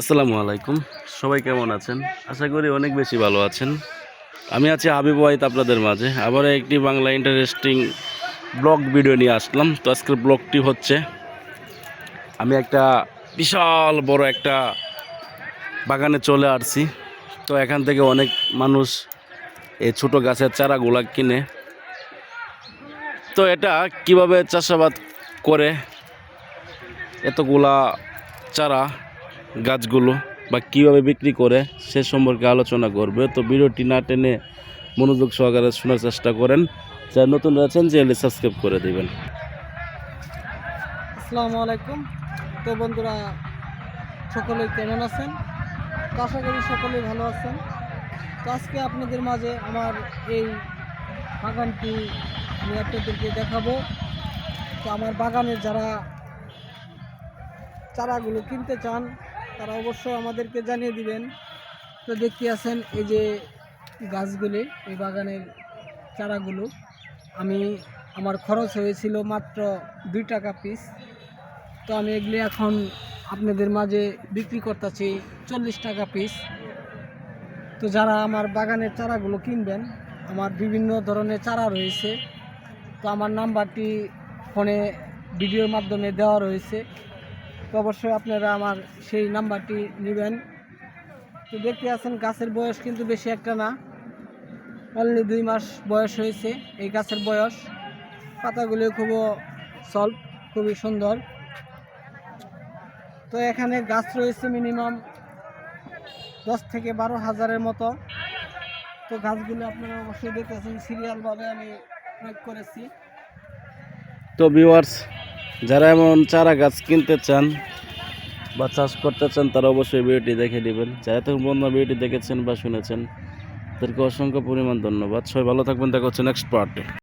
আসসালামু আলাইকুম। সবাই কেমন আছেন? আশা করি অনেক বেশি ভালো আছেন। আমি আছি হাবিব ওয়াহিদ আপনাদের মাঝে। আবার একটি বাংলা ইন্টারেস্টিং ব্লগ ভিডিও নিয়ে আসলাম। তো আজকের ব্লগটি হচ্ছে, আমি একটা বিশাল বড় একটা বাগানে চলে আসছি। তো এখান থেকে অনেক মানুষ এই ছোটো গাছের চারাগুলা কিনে। তো এটা কীভাবে চাষাবাদ করে এতগুলা চারা গাছগুলো বা কীভাবে বিক্রি করে সে সম্পর্কে আলোচনা করবে। তো ভিডিওটি না টেনে মনোযোগ সহকারে শোনার চেষ্টা করেন। যারা নতুন রয়েছেন, চ্যানেলটি সাবস্ক্রাইব করে দেবেন। আসসালামু আলাইকুম। তো বন্ধুরা সকলে কেমন আছেন? আশা করি সকলেই ভালো আছেন। আজকে আপনাদের মাঝে আমার এই বাগানটি আমি আপনাদেরকে দেখাবো। তো আমার বাগানের যারা চারাগুলো কিনতে চান তারা অবশ্যই আমাদেরকে জানিয়ে দিবেন। তো দেখতে আছেন এই যে গাছগুলি, এই বাগানের চারাগুলো। আমি, আমার খরচ হয়েছিল মাত্র দুই টাকা পিস তো আমি এগুলি এখন আপনাদের মাঝে বিক্রি করতেছি চল্লিশ টাকা পিস তো যারা আমার বাগানের চারাগুলো কিনবেন, আমার বিভিন্ন ধরনের চারা রয়েছে। তো আমার নাম্বারটি ফোনে ভিডিওর মাধ্যমে দেওয়া রয়েছে। তো অবশ্যই আপনারা আমার সেই নাম্বারটি নেবেন। তো দেখতে আছেন, গাছের বয়স কিন্তু বেশি একটা না। অনলি দুই মাস বয়স হয়েছে এই গাছের বয়স। পাতাগুলি খুব সল্ভ খুবই সুন্দর। তো এখানে গাছ রয়েছে মিনিমাম দশ থেকে বারো হাজারের মতো। তো গাছগুলো আপনারা অবশ্যই দেখতেছেন সিরিয়ালভাবে আমি প্রয়োগ করেছি। তো ভিউয়ার্স যারা এমন চারা গাছ কিনতে চান বা চাষ করতে চান, তারা অবশ্যই ভিডিওটি দেখে নেবেন। যারা এতক্ষণ বন্ধু ভিডিওটি দেখেছেন বা শুনেছেন, তাদেরকে অসংখ্য পরিমাণ ধন্যবাদ। সবাই ভালো থাকবেন, দেখা হচ্ছে নেক্সট পার্টে